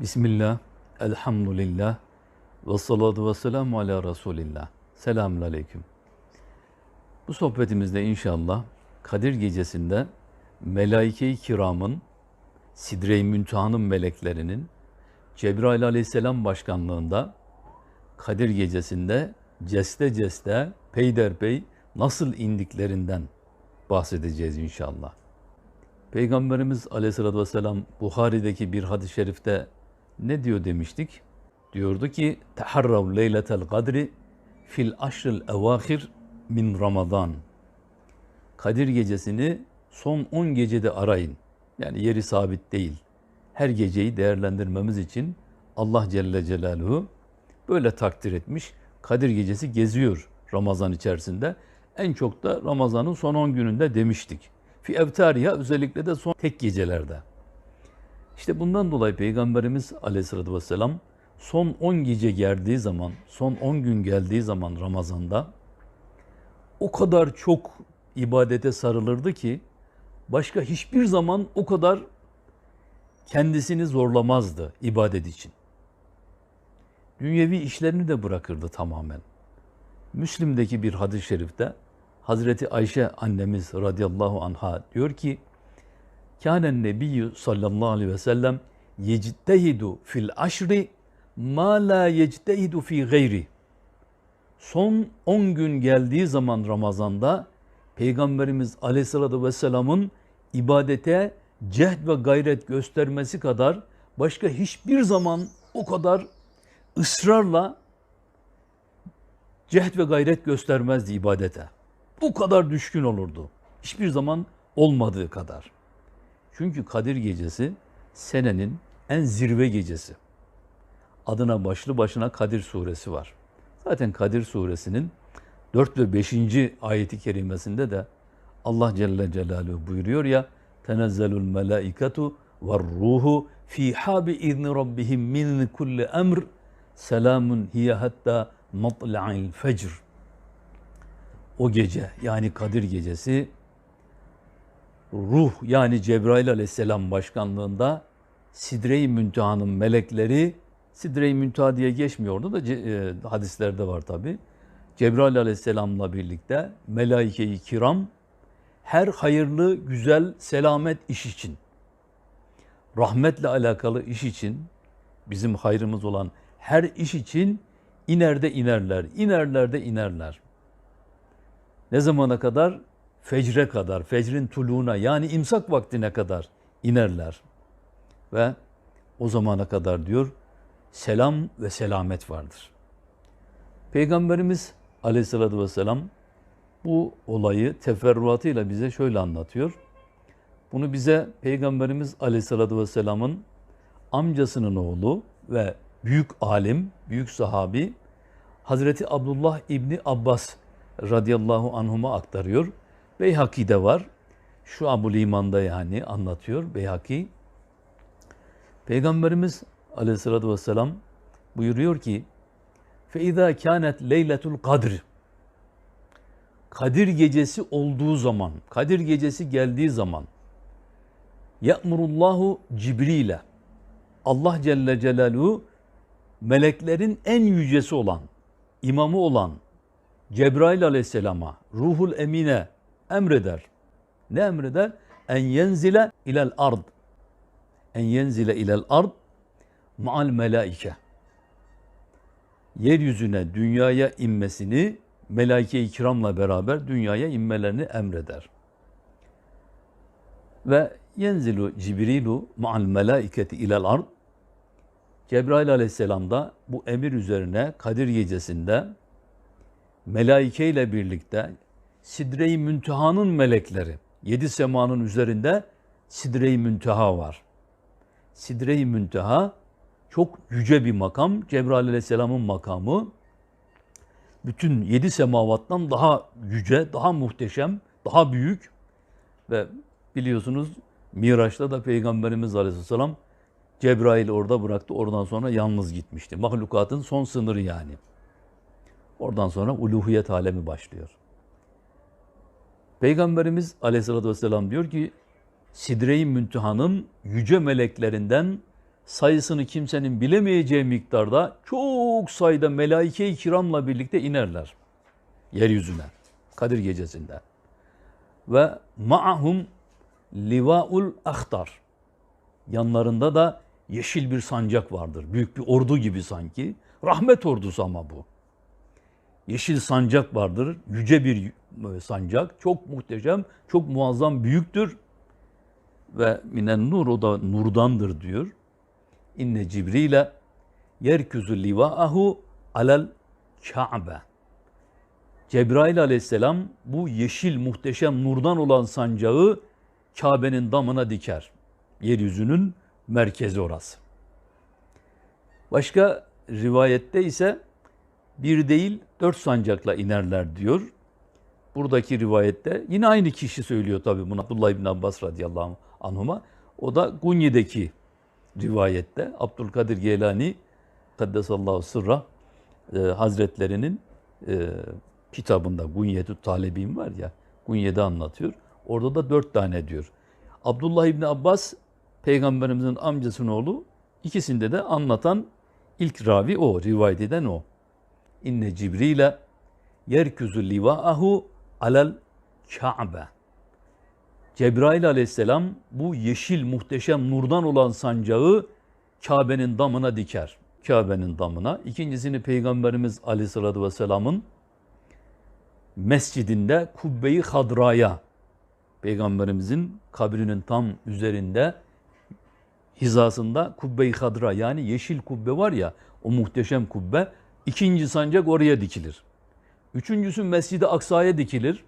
Bismillah, elhamdülillah, ve salatu ve selamu ala Resulillah. Selamun aleyküm. Bu sohbetimizde inşallah Kadir Gecesi'nde Melaike-i Kiram'ın, Sidre-i Münteha'nın meleklerinin Cebrail aleyhisselam başkanlığında Kadir Gecesi'nde ceste ceste, peyderpey nasıl indiklerinden bahsedeceğiz inşallah. Peygamberimiz aleyhissalatü vesselam Buhari'deki bir hadis-i şerifte ne diyor demiştik? Diyordu ki teharrav leyletel kadri fil aşril evahir min Ramazan. Kadir gecesini son 10 gecede arayın. Yani yeri sabit değil. Her geceyi değerlendirmemiz için Allah Celle Celaluhu böyle takdir etmiş. Kadir gecesi geziyor Ramazan içerisinde. En çok da Ramazan'ın son 10 gününde demiştik. Fi evtariha özellikle de son tek gecelerde. İşte bundan dolayı Peygamberimiz aleyhissalatü vesselam son 10 gece geldiği zaman, son 10 gün geldiği zaman Ramazan'da o kadar çok ibadete sarılırdı ki başka hiçbir zaman o kadar kendisini zorlamazdı ibadet için. Dünyevi işlerini de bırakırdı tamamen. Müslim'deki bir hadis-i şerifte Hazreti Ayşe annemiz radıyallahu anha diyor ki Kânen nebiyyü sallallahu aleyhi ve sellem yectehidu fil aşri ma la yectehidu fi gayri. Son 10 gün geldiği zaman Ramazan'da Peygamberimiz aleyhissalatü vesselamın ibadete cehd ve gayret göstermesi kadar başka hiçbir zaman o kadar ısrarla cehd ve gayret göstermezdi ibadete. Bu kadar düşkün olurdu. Hiçbir zaman olmadığı kadar. Çünkü Kadir Gecesi senenin en zirve gecesi. Adına başlı başına Kadir Suresi var. Zaten Kadir Suresinin 4 ve 5. ayeti kerimesinde de Allah Celle Celaluhu buyuruyor ya tenezzelul melaikatu ve ruhu fiha bi izni rabbihim min kulli emr selamun hiye hatta matla'il fecr o gece yani Kadir gecesi ruh yani Cebrail aleyhisselam başkanlığında Sidre-i Münteha'nın melekleri Sidre-i Münteha diye geçmiyordu da e, hadislerde var tabi. Cebrail aleyhisselamla birlikte melaike-i kiram her hayırlı, güzel, selamet iş için, rahmetle alakalı iş için, bizim hayrımız olan her iş için inerde inerler, inerler de inerler. Ne zamana kadar? Fecre kadar, fecrin tuluğuna yani imsak vaktine kadar inerler. Ve o zamana kadar diyor selam ve selamet vardır. Peygamberimiz aleyhissalatü vesselam bu olayı teferruatıyla bize şöyle anlatıyor. Bunu bize Peygamberimiz aleyhissalatü vesselamın amcasının oğlu ve büyük alim, büyük sahabi Hazreti Abdullah İbni Abbas radıyallahu anhuma aktarıyor. Beyhaki'de var. Şu Abu Liman'da yani anlatıyor Beyhaki. Peygamberimiz aleyhissalatü vesselam buyuruyor ki فَاِذَا كَانَتْ لَيْلَةُ الْقَدْرِ Kadir gecesi olduğu zaman, Kadir gecesi geldiği zaman ya'murullahu Cibril'e Allah Celle Celaluhu meleklerin en yücesi olan, imamı olan Cebrail aleyhisselama, ruhul emine emreder. Ne emreder? En yenzile ilel ard. En yenzile ilel ard ma'al melaike. Yeryüzüne, dünyaya inmesini melaike-i kiramla beraber dünyaya inmelerini emreder. Ve yenzilu Cibrilu ma'al melaiketi ilel ard. Cebrail aleyhisselam da bu emir üzerine Kadir gecesinde melaike ile birlikte Sidre-i Münteha'nın melekleri, yedi semanın üzerinde Sidre-i Münteha var. Sidre-i Münteha çok yüce bir makam. Cebrail Aleyhisselam'ın makamı bütün yedi semavattan daha yüce, daha muhteşem, daha büyük ve biliyorsunuz Miraç'ta da Peygamberimiz Aleyhisselam Cebrail orada bıraktı. Oradan sonra yalnız gitmişti. Mahlukatın son sınırı yani. Oradan sonra uluhiyet alemi başlıyor. Peygamberimiz aleyhissalatü vesselam diyor ki Sidre-i Münteha'nın yüce meleklerinden sayısını kimsenin bilemeyeceği miktarda çok sayıda melaike-i kiramla birlikte inerler yeryüzüne Kadir gecesinde. Ve ma'ahum livaul ahtar. Yanlarında da yeşil bir sancak vardır. Büyük bir ordu gibi sanki. Rahmet ordusu ama bu. Yeşil sancak vardır. Yüce bir e, sancak. Çok muhteşem, çok muazzam, büyüktür. Ve minen nur o da nurdandır diyor. İnne Cibril'e yerküzü livaahu alel Ka'be. Cebrail aleyhisselam bu yeşil muhteşem nurdan olan sancağı Kabe'nin damına diker. Yeryüzünün merkezi orası. Başka rivayette ise bir değil dört sancakla inerler diyor. Buradaki rivayette yine aynı kişi söylüyor tabi bunu Abdullah İbn Abbas radıyallahu anhuma. O da Gunye'deki rivayette Abdülkadir Geylani Kaddesallahu sırra e, Hazretlerinin e, kitabında Gunyetü Talebin var ya Gunye'de anlatıyor. Orada da dört tane diyor. Abdullah İbni Abbas peygamberimizin amcasının oğlu ikisinde de anlatan ilk ravi o, rivayet eden o. İnne Cibril'e yerküzü livaahu alel Ka'be. Cebrail aleyhisselam bu yeşil muhteşem nurdan olan sancağı Kabe'nin damına diker. Kabe'nin damına. İkincisini Peygamberimiz aleyhissalatü vesselamın mescidinde Kubbe-i Hadra'ya Peygamberimizin kabrinin tam üzerinde hizasında Kubbe-i Hadra yani yeşil kubbe var ya o muhteşem kubbe ikinci sancak oraya dikilir. Üçüncüsü Mescid-i Aksa'ya dikilir.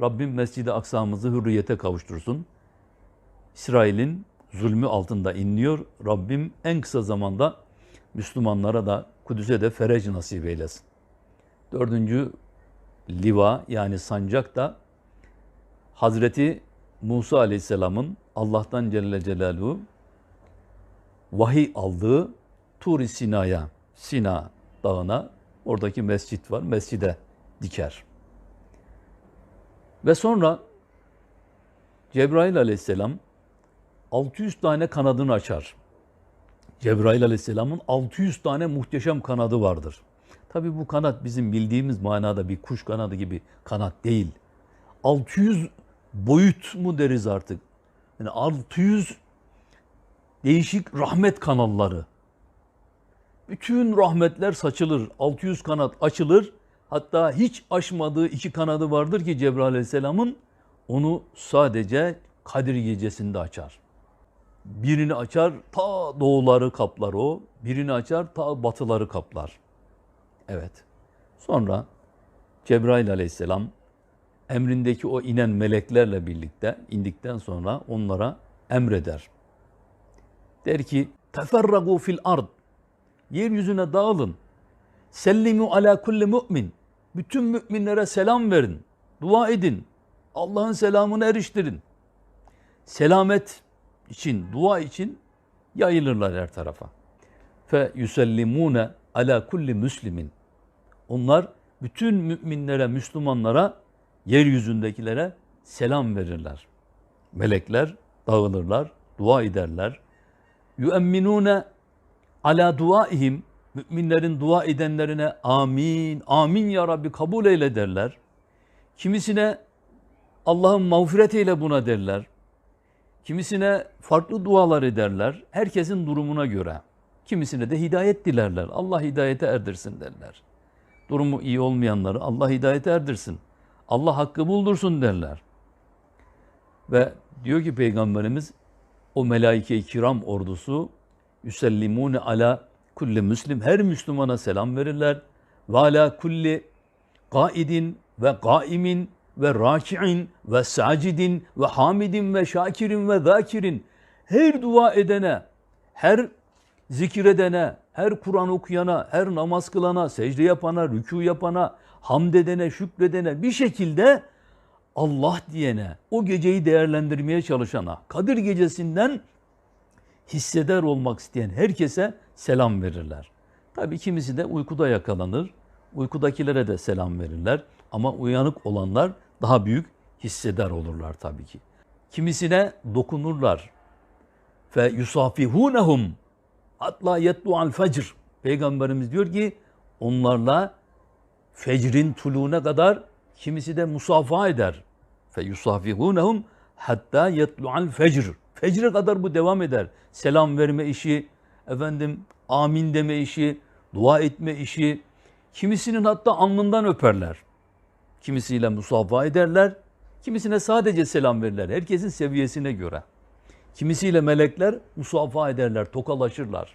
Rabbim Mescid-i Aksa'mızı hürriyete kavuştursun. İsrail'in zulmü altında inliyor. Rabbim en kısa zamanda Müslümanlara da Kudüs'e de ferec nasip eylesin. Dördüncü liva yani sancak da Hazreti Musa Aleyhisselam'ın Allah'tan Celle Celaluhu vahiy aldığı Tur-i Sina'ya, Sina dağına oradaki mescit var, mescide diker. Ve sonra Cebrail Aleyhisselam 600 tane kanadını açar. Cebrail Aleyhisselam'ın 600 tane muhteşem kanadı vardır. Tabi bu kanat bizim bildiğimiz manada bir kuş kanadı gibi kanat değil. 600 boyut mu deriz artık? Yani 600 değişik rahmet kanalları. Bütün rahmetler saçılır. 600 kanat açılır. Hatta hiç aşmadığı iki kanadı vardır ki Cebrail Aleyhisselam'ın onu sadece Kadir gecesinde açar. Birini açar ta doğuları kaplar o, birini açar ta batıları kaplar. Evet. Sonra Cebrail aleyhisselam emrindeki o inen meleklerle birlikte indikten sonra onlara emreder. Der ki teferragu fil ard. Yeryüzüne dağılın. Sellimu ala kulli mümin. Bütün müminlere selam verin. Dua edin. Allah'ın selamını eriştirin. Selamet için, dua için yayılırlar her tarafa. Fe yusellimune ala kulli müslimin. Onlar bütün müminlere, Müslümanlara, yeryüzündekilere selam verirler. Melekler dağılırlar, dua ederler. Yuemminune ala duaihim müminlerin dua edenlerine amin, amin ya Rabbi kabul eyle derler. Kimisine Allah'ın mağfiretiyle buna derler. Kimisine farklı dualar ederler. Herkesin durumuna göre. Kimisine de hidayet dilerler. Allah hidayete erdirsin derler durumu iyi olmayanları Allah hidayete erdirsin. Allah hakkı buldursun derler. Ve diyor ki Peygamberimiz o melaike-i kiram ordusu yüsellimune ala kulli müslim her Müslümana selam verirler. Ve ala kulli kaidin ve kaimin ve raki'in ve sacidin ve hamidin ve şakirin ve zakirin her dua edene, her zikredene, her Kur'an okuyana, her namaz kılana, secde yapana, rükû yapana, hamd edene, şükredene bir şekilde Allah diyene, o geceyi değerlendirmeye çalışana, Kadir gecesinden hisseder olmak isteyen herkese selam verirler. Tabi kimisi de uykuda yakalanır. Uykudakilere de selam verirler. Ama uyanık olanlar daha büyük hisseder olurlar tabii ki. Kimisine dokunurlar. Fe yusafihunhum Hatta yetlu'al fecr. Peygamberimiz diyor ki onlarla fecrin tuluğuna kadar kimisi de musafaha eder. Fe yusafihunhum hatta yetlu'al fecr. Fecre kadar bu devam eder. Selam verme işi, efendim amin deme işi, dua etme işi. Kimisinin hatta alnından öperler. Kimisiyle musafaha ederler. Kimisine sadece selam verirler. Herkesin seviyesine göre. Kimisiyle melekler musafaha ederler, tokalaşırlar.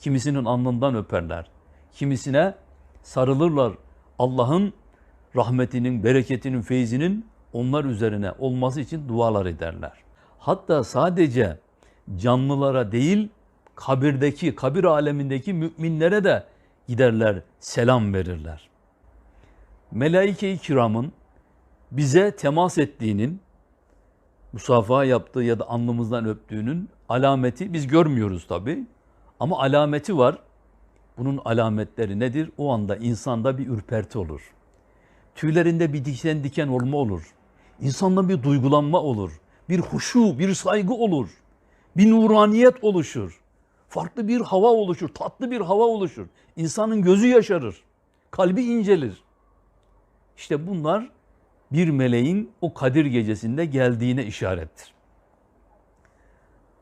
Kimisinin alnından öperler. Kimisine sarılırlar. Allah'ın rahmetinin, bereketinin, feyzinin onlar üzerine olması için dualar ederler. Hatta sadece canlılara değil, kabirdeki, kabir alemindeki müminlere de giderler, selam verirler. Melaike-i kiramın bize temas ettiğinin, musafaha yaptığı ya da alnımızdan öptüğünün alameti biz görmüyoruz tabi. Ama alameti var. Bunun alametleri nedir? O anda insanda bir ürperti olur. Tüylerinde bir diken diken olma olur. İnsanda bir duygulanma olur. Bir huşu, bir saygı olur. Bir nuraniyet oluşur. Farklı bir hava oluşur, tatlı bir hava oluşur. İnsanın gözü yaşarır. Kalbi incelir. İşte bunlar bir meleğin o Kadir gecesinde geldiğine işarettir.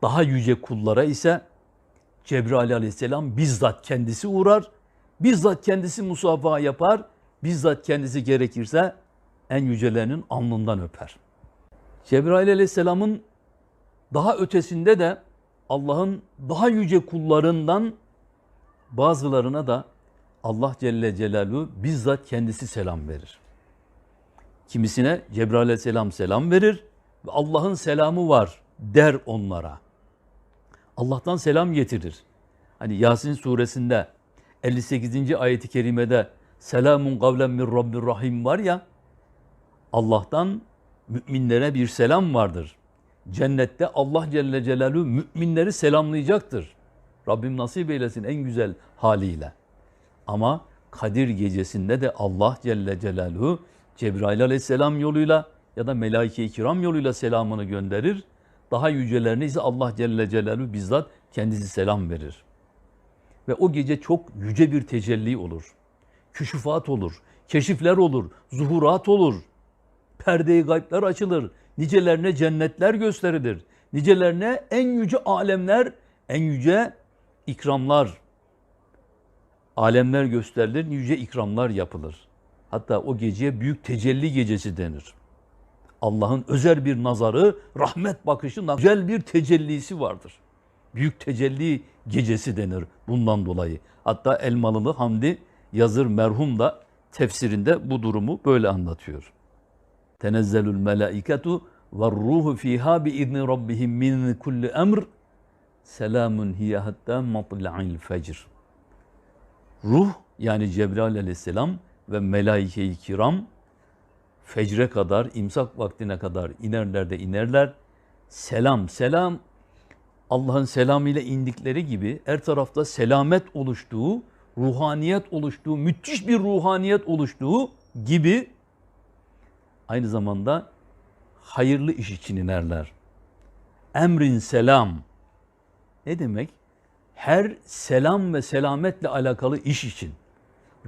Daha yüce kullara ise Cebrail aleyhisselam bizzat kendisi uğrar, bizzat kendisi musafaha yapar, bizzat kendisi gerekirse en yücelerinin alnından öper. Cebrail aleyhisselamın daha ötesinde de Allah'ın daha yüce kullarından bazılarına da Allah Celle Celaluhu bizzat kendisi selam verir. Kimisine Cebrail aleyhisselam selam verir ve Allah'ın selamı var der onlara. Allah'tan selam getirir. Hani Yasin suresinde 58. ayeti kerimede selamun kavlen min rabbir rahim var ya Allah'tan müminlere bir selam vardır. Cennette Allah Celle Celaluhu müminleri selamlayacaktır. Rabbim nasip eylesin en güzel haliyle. Ama Kadir gecesinde de Allah Celle Celaluhu Cebrail aleyhisselam yoluyla ya da melaike-i kiram yoluyla selamını gönderir. Daha yücelerine ise Allah Celle Celaluhu bizzat kendisi selam verir. Ve o gece çok yüce bir tecelli olur. Küşufat olur, keşifler olur, zuhurat olur. Perde-i gaybler açılır. Nicelerine cennetler gösterilir. Nicelerine en yüce alemler, en yüce ikramlar, alemler gösterilir, yüce ikramlar yapılır. Hatta o geceye büyük tecelli gecesi denir. Allah'ın özel bir nazarı, rahmet bakışı, güzel bir tecellisi vardır. Büyük tecelli gecesi denir bundan dolayı. Hatta Elmalılı Hamdi Yazır merhum da tefsirinde bu durumu böyle anlatıyor. Tenezzelül melaiketu ve ruhu fiha bi izni rabbihim min kulli emr selamun hiye hatta matla'il fecr. Ruh yani Cebrail aleyhisselam ve melaike-i kiram fecre kadar, imsak vaktine kadar inerler de inerler. Selam, selam Allah'ın selamıyla indikleri gibi her tarafta selamet oluştuğu, ruhaniyet oluştuğu, müthiş bir ruhaniyet oluştuğu gibi aynı zamanda hayırlı iş için inerler. Emrin selam. Ne demek? Her selam ve selametle alakalı iş için.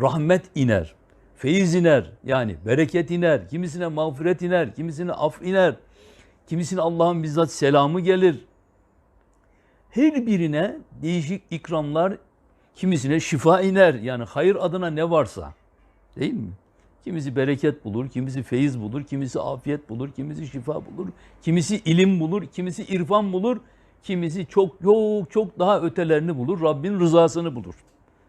Rahmet iner, feyiz iner, yani bereket iner, kimisine mağfiret iner, kimisine af iner, kimisine Allah'ın bizzat selamı gelir. Her birine değişik ikramlar, kimisine şifa iner, yani hayır adına ne varsa. Değil mi? Kimisi bereket bulur, kimisi feyiz bulur, kimisi afiyet bulur, kimisi şifa bulur, kimisi ilim bulur, kimisi irfan bulur, kimisi çok çok çok daha ötelerini bulur, Rabbin rızasını bulur.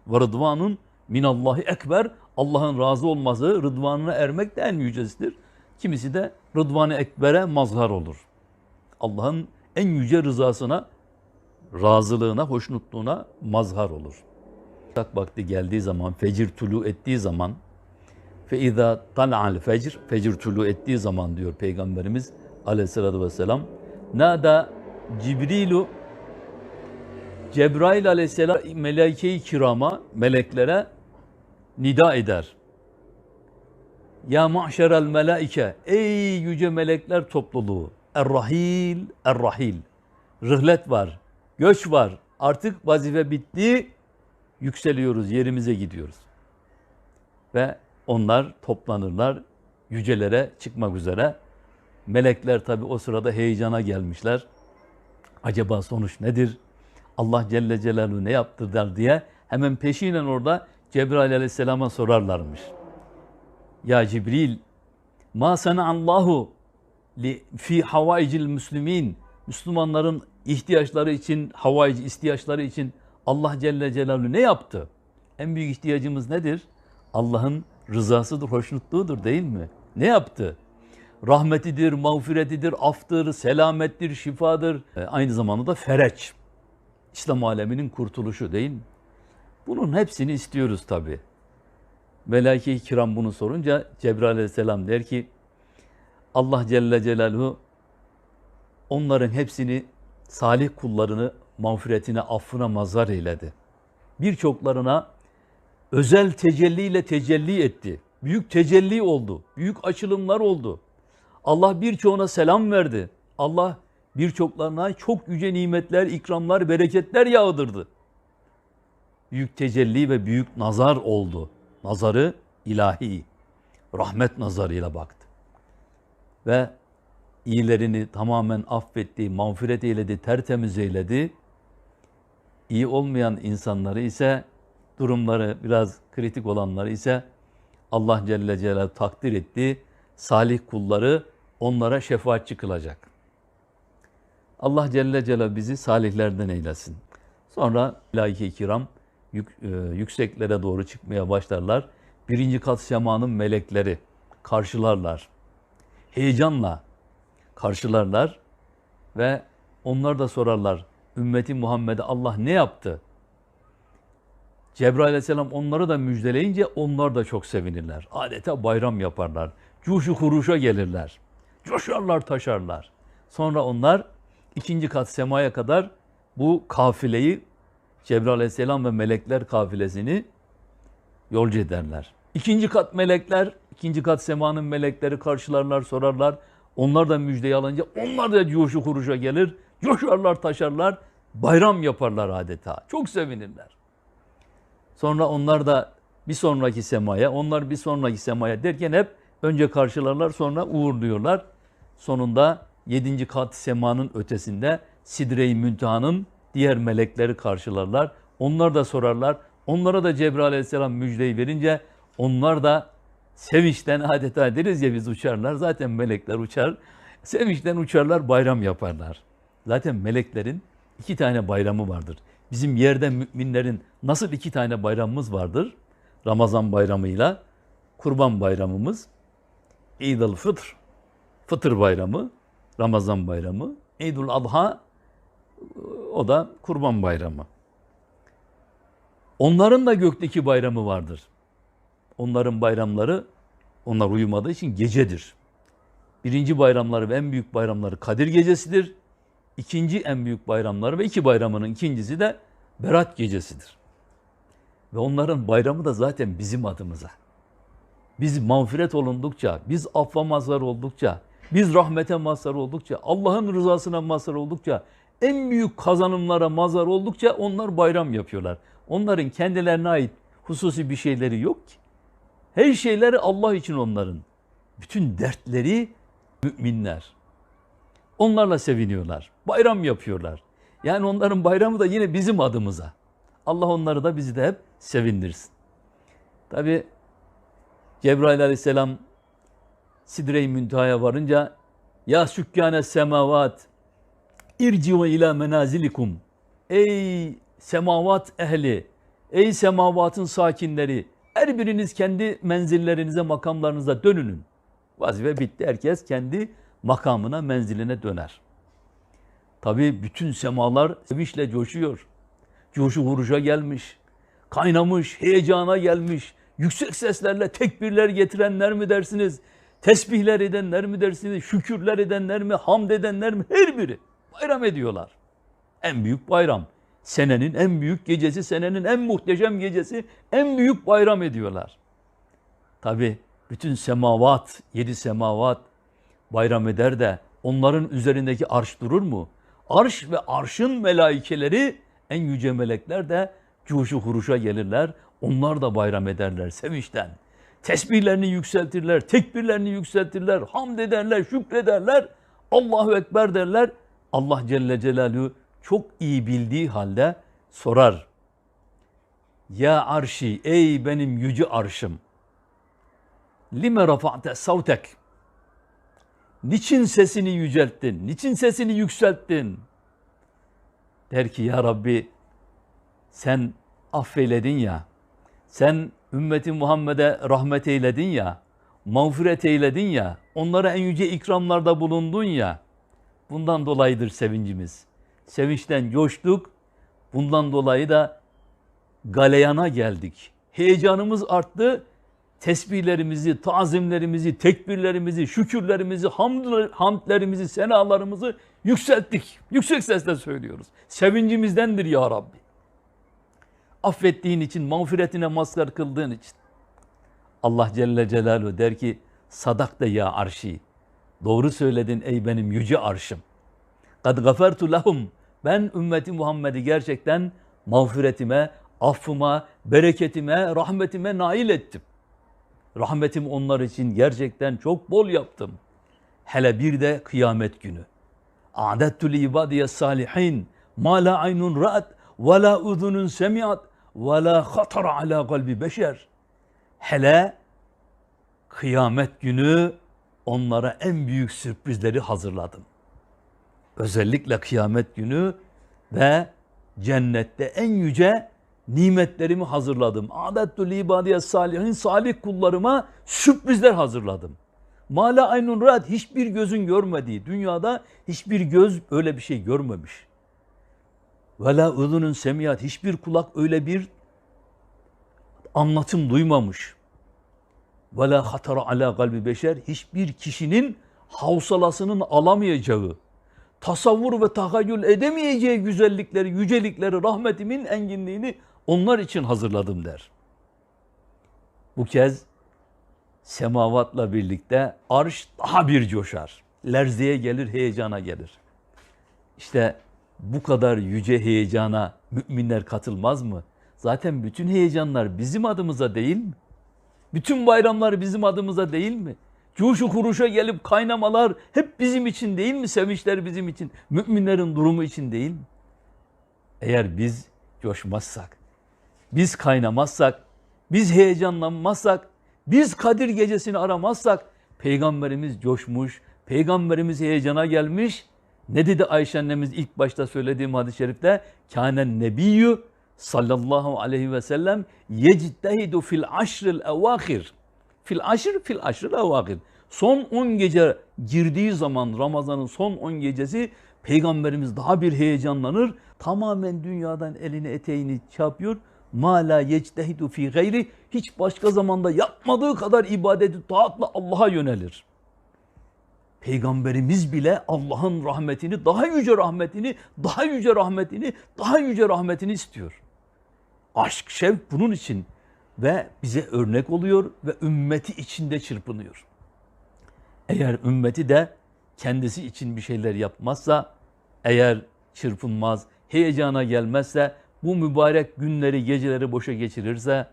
Ve rıdvanın minallahi ekber, Allah'ın razı olması, rıdvanına ermek de en yücesidir. Kimisi de rıdvanı ekbere mazhar olur. Allah'ın en yüce rızasına, razılığına, hoşnutluğuna mazhar olur. Tak vakti geldiği zaman, fecir tulu ettiği zaman, Fe izâ tala'al fecr, fecir tulu ettiği zaman diyor Peygamberimiz aleyhissalatü vesselam. Nada Cibrilu Cebrail aleyhisselam melaike-i kirama, meleklere nida eder. Ya mahşerel melaike, ey yüce melekler topluluğu. Er-rahil, er-rahil. Rıhlet var, göç var. Artık vazife bitti. Yükseliyoruz, yerimize gidiyoruz. Ve onlar toplanırlar yücelere çıkmak üzere. Melekler tabi o sırada heyecana gelmişler. Acaba sonuç nedir? Allah Celle Celaluhu ne yaptı der diye hemen peşinen orada Cebrail Aleyhisselam'a sorarlarmış. Ya Cibril, ma Allahu li fi havaicil müslimin Müslümanların ihtiyaçları için, havaic ihtiyaçları için Allah Celle Celaluhu ne yaptı? En büyük ihtiyacımız nedir? Allah'ın rızasıdır, hoşnutluğudur değil mi? Ne yaptı? Rahmetidir, mağfiretidir, aftır, selamettir, şifadır. E, aynı zamanda da fereç. İslam aleminin kurtuluşu değil mi? Bunun hepsini istiyoruz tabi. Melaike-i kiram bunu sorunca Cebrail aleyhisselam der ki Allah Celle Celaluhu onların hepsini salih kullarını mağfiretine, affına mazhar eyledi. Birçoklarına özel tecelliyle tecelli etti. Büyük tecelli oldu. Büyük açılımlar oldu. Allah birçoğuna selam verdi. Allah birçoklarına çok yüce nimetler, ikramlar, bereketler yağdırdı. Büyük tecelli ve büyük nazar oldu. Nazarı ilahi, rahmet nazarıyla baktı. Ve iyilerini tamamen affetti, mağfiret eyledi, tertemiz eyledi. İyi olmayan insanları ise, durumları biraz kritik olanları ise Allah Celle Celaluhu takdir etti. Salih kulları onlara şefaatçi kılacak. Allah Celle Celaluhu bizi salihlerden eylesin. Sonra ilahi kiram yük, e, yükseklere doğru çıkmaya başlarlar. Birinci kat semanın melekleri karşılarlar. Heyecanla karşılarlar ve onlar da sorarlar. Ümmeti Muhammed'e Allah ne yaptı? Cebrail aleyhisselam onları da müjdeleyince onlar da çok sevinirler. Adeta bayram yaparlar. Cuşu kuruşa gelirler. Coşarlar taşarlar. Sonra onlar ikinci kat semaya kadar bu kafileyi Cebrail aleyhisselam ve melekler kafilesini yolcu ederler. İkinci kat melekler, ikinci kat semanın melekleri karşılarlar, sorarlar. Onlar da müjdeyi alınca onlar da coşu kuruşa gelir. Coşarlar, taşarlar, bayram yaparlar adeta. Çok sevinirler. Sonra onlar da bir sonraki semaya, onlar bir sonraki semaya derken hep önce karşılarlar sonra uğurluyorlar. Sonunda yedinci kat semanın ötesinde Sidre-i Müntaha'nın diğer melekleri karşılarlar. Onlar da sorarlar. Onlara da Cebrail aleyhisselam müjdeyi verince onlar da sevinçten adeta deriz ya biz uçarlar. Zaten melekler uçar. Sevinçten uçarlar, bayram yaparlar. Zaten meleklerin iki tane bayramı vardır. Bizim yerde müminlerin nasıl iki tane bayramımız vardır? Ramazan bayramıyla Kurban bayramımız, İdül Fıtr, Fıtır bayramı, Ramazan bayramı, İdül Adha, o da Kurban bayramı. Onların da gökteki bayramı vardır. Onların bayramları, onlar uyumadığı için gecedir. Birinci bayramları ve en büyük bayramları Kadir Gecesidir. İkinci en büyük bayramları ve iki bayramının ikincisi de Berat Gecesidir. Ve onların bayramı da zaten bizim adımıza. Biz mağfiret olundukça, biz affa mazhar oldukça, biz rahmete mazhar oldukça, Allah'ın rızasına mazhar oldukça, en büyük kazanımlara mazhar oldukça onlar bayram yapıyorlar. Onların kendilerine ait hususi bir şeyleri yok ki. Her şeyleri Allah için onların. Bütün dertleri müminler. Onlarla seviniyorlar. Bayram yapıyorlar. Yani onların bayramı da yine bizim adımıza. Allah onları da bizi de hep sevindirsin. Tabi Cebrail aleyhisselam Sidre-i Müntaha'ya varınca Ya sükkâne semavat irciu ila menazilikum Ey semavat ehli, ey semavatın sakinleri, her biriniz kendi menzillerinize, makamlarınıza dönünün. Vazife bitti. Herkes kendi makamına, menziline döner. Tabi bütün semalar sevinçle coşuyor. Coşu vuruşa gelmiş, kaynamış, heyecana gelmiş. Yüksek seslerle tekbirler getirenler mi dersiniz? Tesbihler edenler mi dersiniz? Şükürler edenler mi? Hamd edenler mi? Her biri bayram ediyorlar. En büyük bayram. Senenin en büyük gecesi, senenin en muhteşem gecesi, en büyük bayram ediyorlar. Tabi bütün semavat, yedi semavat bayram eder de onların üzerindeki arş durur mu? Arş ve arşın melaikeleri en yüce melekler de cuşu huruşa gelirler. Onlar da bayram ederler sevinçten. Tesbihlerini yükseltirler, tekbirlerini yükseltirler, hamd ederler, şükrederler. Allahu Ekber derler. Allah Celle Celaluhu çok iyi bildiği halde sorar. Ya arşi ey benim yüce arşım. Lime rafa'te savtek. Niçin sesini yücelttin? Niçin sesini yükselttin? Der ki ya Rabbi sen affeyledin ya. Sen ümmeti Muhammed'e rahmet eyledin ya. Mağfiret eyledin ya. Onlara en yüce ikramlarda bulundun ya. Bundan dolayıdır sevincimiz. Sevinçten coştuk. Bundan dolayı da galeyana geldik. Heyecanımız arttı. Tesbihlerimizi, tazimlerimizi, tekbirlerimizi, şükürlerimizi, hamd- hamdlerimizi, senalarımızı yükselttik. Yüksek sesle söylüyoruz. Sevincimizdendir ya Rabbi. Affettiğin için, mağfiretine mazhar kıldığın için. Allah Celle Celaluhu der ki, sadakta ya arşi. Doğru söyledin ey benim yüce arşım. Kad gafertu lahum. Ben ümmeti Muhammed'i gerçekten mağfiretime, affıma, bereketime, rahmetime nail ettim. Rahmetim onlar için gerçekten çok bol yaptım. Hele bir de kıyamet günü. A'dettu li salihin ma la aynun ra'at ve la uzunun semiat ve la khatara ala kalbi beşer. Hele kıyamet günü onlara en büyük sürprizleri hazırladım. Özellikle kıyamet günü ve cennette en yüce nimetlerimi hazırladım. Adettu li ibadiye salihin salih kullarıma sürprizler hazırladım. Mala aynun rahat hiçbir gözün görmediği dünyada hiçbir göz öyle bir şey görmemiş. Ve la uzunun semiyat hiçbir kulak öyle bir anlatım duymamış. Ve la hatara ala kalbi beşer hiçbir kişinin havsalasının alamayacağı, tasavvur ve tahayyül edemeyeceği güzellikleri, yücelikleri, rahmetimin enginliğini onlar için hazırladım der. Bu kez semavatla birlikte arş daha bir coşar. Lerzeye gelir, heyecana gelir. İşte bu kadar yüce heyecana müminler katılmaz mı? Zaten bütün heyecanlar bizim adımıza değil mi? Bütün bayramlar bizim adımıza değil mi? Cuşu kuruşa gelip kaynamalar hep bizim için değil mi? Sevinçler bizim için. Müminlerin durumu için değil mi? Eğer biz coşmazsak, biz kaynamazsak, biz heyecanlanmazsak, biz Kadir gecesini aramazsak, Peygamberimiz coşmuş, Peygamberimiz heyecana gelmiş. Ne dedi Ayşe annemiz ilk başta söylediğim hadis-i şerifte? Kânen nebiyyü sallallahu aleyhi ve sellem yectehidu fil aşril evâhir. Fil aşr fil aşril evâhir. Son 10 gece girdiği zaman Ramazan'ın son 10 gecesi Peygamberimiz daha bir heyecanlanır. Tamamen dünyadan elini eteğini çarpıyor. Ma la yectehidu fi gayri hiç başka zamanda yapmadığı kadar ibadeti taatla Allah'a yönelir. Peygamberimiz bile Allah'ın rahmetini, daha yüce rahmetini, daha yüce rahmetini, daha yüce rahmetini istiyor. Aşk, şevk bunun için ve bize örnek oluyor ve ümmeti içinde çırpınıyor. Eğer ümmeti de kendisi için bir şeyler yapmazsa, eğer çırpınmaz, heyecana gelmezse, bu mübarek günleri, geceleri boşa geçirirse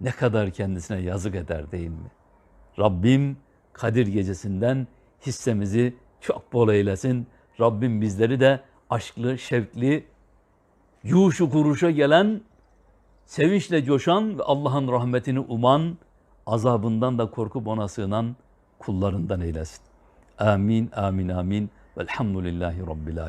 ne kadar kendisine yazık eder değil mi? Rabbim Kadir gecesinden hissemizi çok bol eylesin. Rabbim bizleri de aşklı, şevkli, yuşu kuruşa gelen, sevinçle coşan ve Allah'ın rahmetini uman, azabından da korkup ona sığınan kullarından eylesin. Amin, amin, amin. Velhamdülillahi Rabbil alemin.